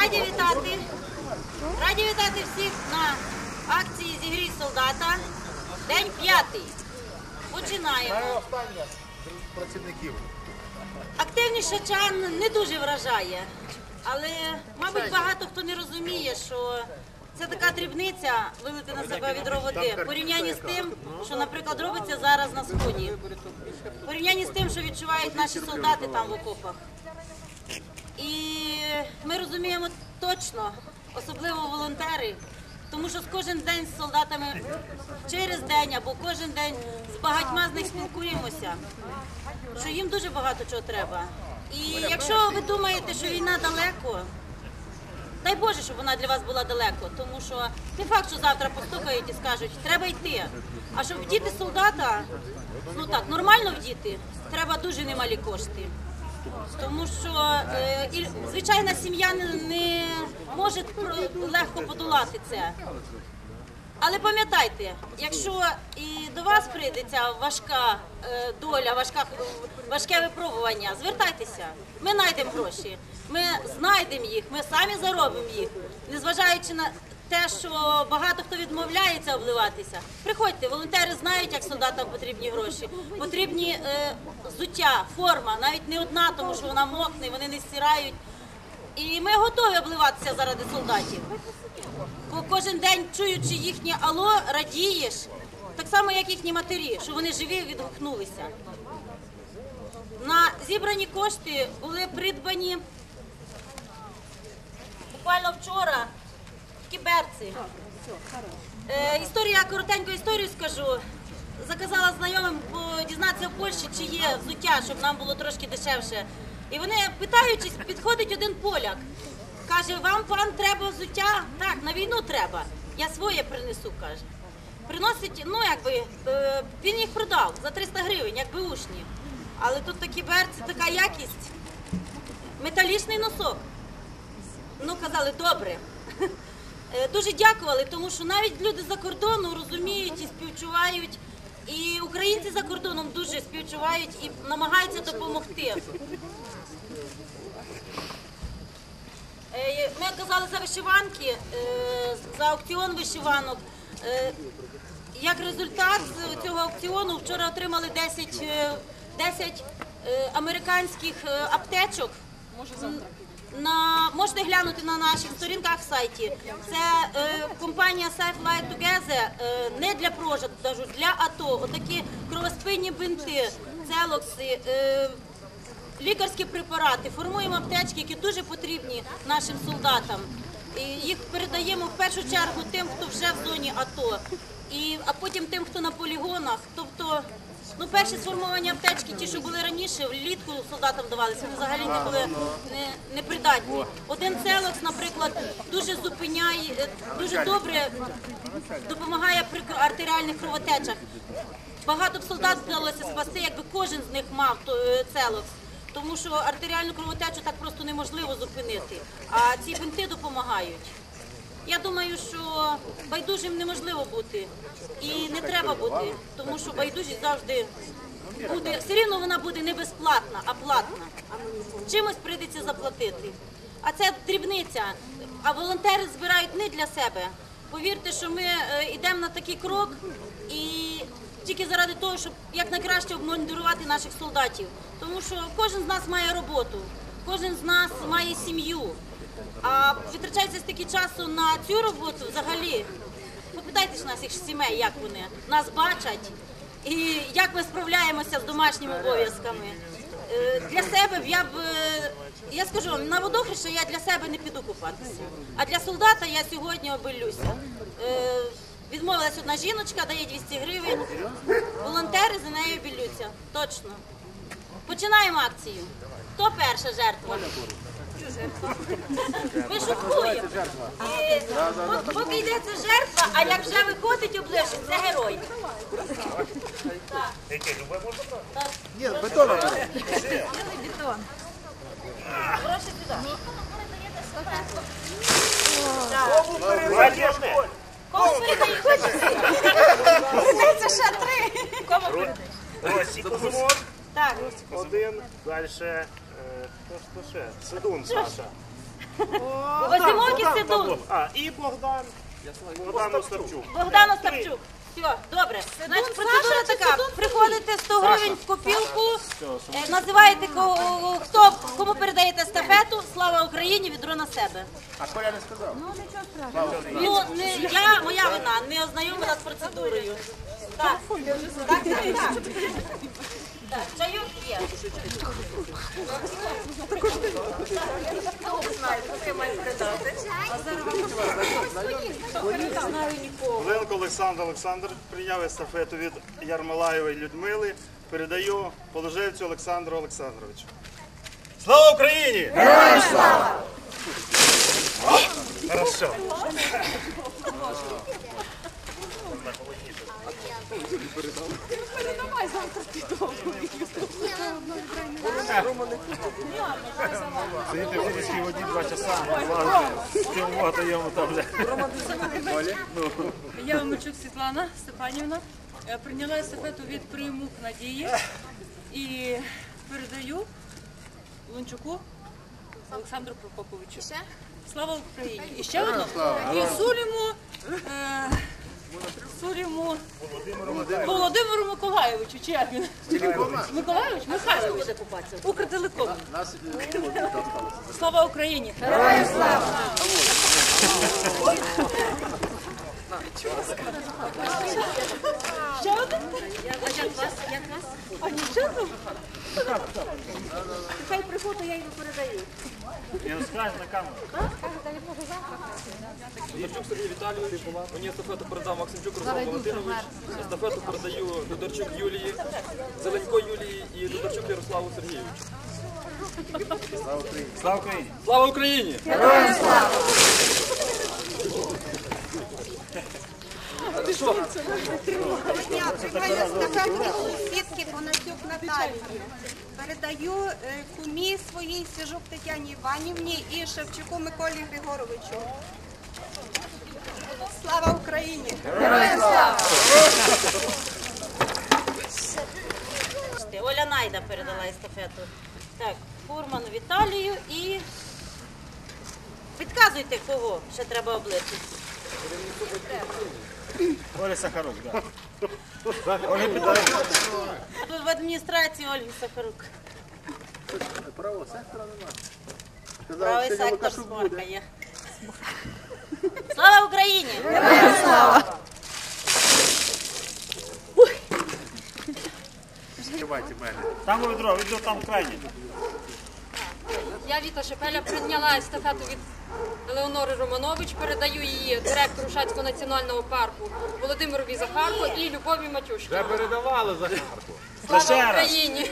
Раді вітати. Раді вітати всіх на акції Зігрій солдата. День п'ятий. Починаємо. Працівників. Активність шачан не дуже вражає, але, мабуть, багато хто не розуміє, що це така дрібниця вилити на себе відро води в порівнянні з тим, що, наприклад, робиться зараз на сході, в порівнянні з тим, що відчувають наші солдати там в окопах. І ми розуміємо точно, особливо волонтери, тому що з кожен день з солдатами через день або кожен день з багатьма з них спілкуємося, що їм дуже багато чого треба. І якщо ви думаєте, що війна далеко, дай Боже, щоб вона для вас була далеко, тому що не факт, що завтра постукають і скажуть, треба йти. А щоб вдіти солдата, ну так, нормально вдіти, треба дуже немалі кошти. Тому що е, звичайна сім'я не, не може легко подолати це. Але пам'ятайте, якщо і до вас прийде ця важка е, доля, важка, важке випробування, звертайтеся. Ми знайдемо гроші, ми знайдемо їх, ми самі заробимо їх, незважаючи на те, що багато хто відмовляється обливатися. Приходьте, волонтери знають, як солдатам потрібні гроші. Потрібні е, взуття, форма, навіть не одна, тому що вона мокне, вони не стирають. І ми готові обливатися заради солдатів. Кожен день, чуючи їхнє алло, радієш, так само, як їхні матері, що вони живі відгукнулися. На зібрані кошти були придбані буквально вчора кіберці. Е, історія, коротеньку історію скажу. Заказала знайомим по- дізнатися в Польщі, чи є взуття, щоб нам було трошки дешевше. І вони, питаючись, підходить один поляк. Каже, вам пан треба взуття? Так, на війну треба. Я своє принесу, каже. Приносить, ну якби, е, він їх продав за 300 гривень, якби ушні. Але тут такі берці, така якість. Металічний носок. Ну, казали, добре. Е, Дуже дякували, тому що навіть люди за кордону розуміють і співчувають. І українці за кордоном дуже співчувають і намагаються допомогти. Е, Ми казали за вишиванки, е, за аукціон вишиванок. Як результат цього аукціону вчора отримали 10, е, 10 е, американських аптечок. На можете глянути на наших сторінках в сайті. Це е, компанія Safe Light Together е, не для продажу, для АТО. Отакі кровоспинні бинти, целокси, е, лікарські препарати. Формуємо аптечки, які дуже потрібні нашим солдатам. І їх передаємо в першу чергу тим, хто вже в зоні АТО, і, а потім тим, хто на полігонах. Тобто, ну, перші сформовані аптечки, ті, що були раніше, влітку солдатам давалися, вони взагалі не були не, непридатні. Один целокс, наприклад, дуже зупиняє, е, дуже добре допомагає при артеріальних кровотечах. Багато б солдат вдалося спасти, якби кожен з них мав е, целокс. Тому що артеріальну кровотечу так просто неможливо зупинити. А ці бинти допомагають. Я думаю, що байдужим неможливо бути і не треба бути, тому що байдужість завжди буде, все рівно вона буде не безплатна, а платна. Чимось прийдеться заплатити. А це дрібниця. А волонтери збирають не для себе. Повірте, що ми е, йдемо на такий крок і тільки заради того, щоб якнайкраще обмундирувати наших солдатів. Тому що кожен з нас має роботу, кожен з нас має сім'ю. А витрачається стільки часу на цю роботу взагалі. Попитайте ж наших сімей, як вони нас бачать і як ми справляємося з домашніми обов'язками. Е, Для себе я б е, я скажу вам, на водохреща я для себе не піду купатися. А для солдата я сьогодні обелюся. Е, Відмовилась одна жіночка, дає 200 гривень. Волонтери за нею білються. Точно. Починаємо акцію. Хто перша жертва? Шуткуємо. І пок- Поки йде ця жертва, а як вже виходить оближить, це герой. Так. Так. Ні, бетоном. Гроші сюди. Кому передають? Це ще три. Кому передають? Один. Далі. е, Хто ж ще? Сидун Саша. Озимок і Сидун. А, і Богдан. Богдан Остапчук. Богдан Остапчук. Все, добре. Значить, процедура така. Приходите 100 гривень в копілку, е, називаєте хто, кому передаєте естафету, слава Україні, відро на себе. А Коля не сказав. Ну, не, я, моя вина, не ознайомила з процедурою. Так, так, так, так. Так, чайок є. Ленко Олександр Олександр прийняв естафету від Ярмолаєвої Людмили. Передаю Положевцю Олександру Олександровичу. Слава Україні! Героям слава! Хорошо. Сидите в сільській воді два часа, півмо даємо там вже. Я Омельчук Світлана Степанівна е, прийняла естафету від примук Надії і передаю Лунчуку Олександру Прокоповичу. Слава Україні! І ще одну. І Суліму, Суліму Володимиру Миколаєвичу, Чи як він? буде Михайлович. Укртелеком. Слава Україні! Ще один? А нічого? Хай приходить, я йому передаю. І розкажеш на камеру. Додорчук Сергій Віталійович, мені естафету передав Максимчук Руслан Валентинович, естафету передаю Додорчук Юлії, Зеленько Юлії і Додорчук Ярославу Сергійовичу. Слава Україні! Слава Україні! Наталії. Передаю е, кумі своїй Сіжук Тетяні Іванівні і Шевчуку Миколі Григоровичу. Слава Україні! Оля Найда передала естафету. Так, Фурману Віталію і підказуйте, кого ще треба обличчя. Оля Сахарук, так. Тут в адміністрації Ольги Сахарук. Правого сектора нема. Сказав, Правий сьогодні сектор Лукашук буде. сморкає. Слава Україні! Тримайте мене. Там відро, відро там крайні. Я Віта Шепеля прийняла естафету від Елеонори Романович, передаю її директору Шацького національного парку Володимирові Захарко і Любові Матюшки. Та ще Слава раз. Україні!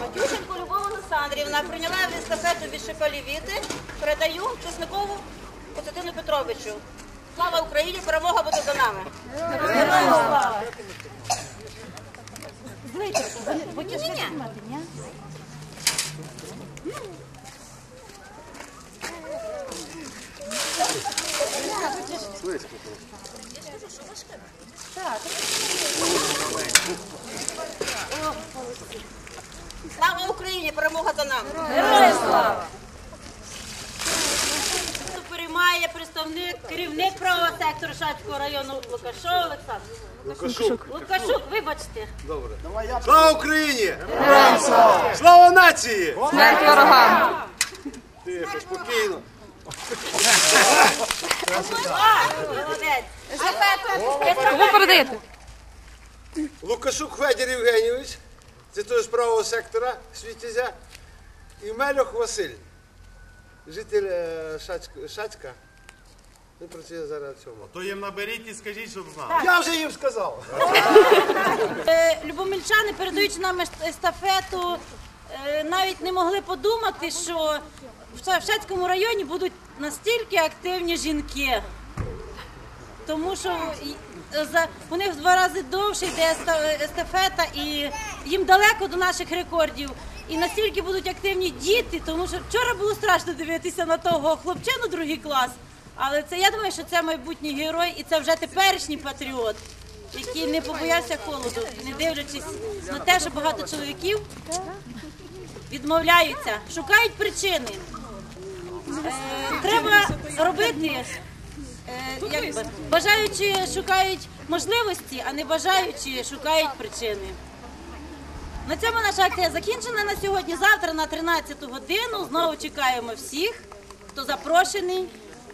Матюшенко Любов Олександрівна прийняла естафету від Шепалівіти. Передаю Чесникову Костянтину Петровичу. Слава Україні! Перемога буде за нами! Героям слава! Будьте ні? Слава Україні! Перемога за нами! Героям слава! Хто переймає представник, керівник сектору Шацького району Лукашов Олександр. Лукашук. Лукашук, вибачте. Слава Україні! слава! Слава нації! Смерть ворогам! Тихо, спокійно. Молодець. Лукашук Федір Євгенійович, це теж з правого сектора Світязя, і Мельох Василь, житель е, Шацька. Він працює зараз в цьому. То їм наберіть і скажіть, щоб знав. Я вже їм сказав. Е, Любомельчани, передаючи нам ес- естафету, е, навіть не могли подумати, що в Ша- в Шацькому районі будуть настільки активні жінки. Тому що і- за, у них в два рази довше йде еста- естафета, і їм далеко до наших рекордів. І настільки будуть активні діти, тому що вчора було страшно дивитися на того хлопчину другий клас. Але це я думаю, що це майбутній герой, і це вже теперішній патріот, який не побоявся холоду, не дивлячись на те, що багато чоловіків відмовляються, шукають причини. Е, треба робити, е, якби, бажаючи шукають можливості, а не бажаючи шукають причини. На цьому наша акція закінчена на сьогодні. Завтра на 13 годину знову чекаємо всіх, хто запрошений.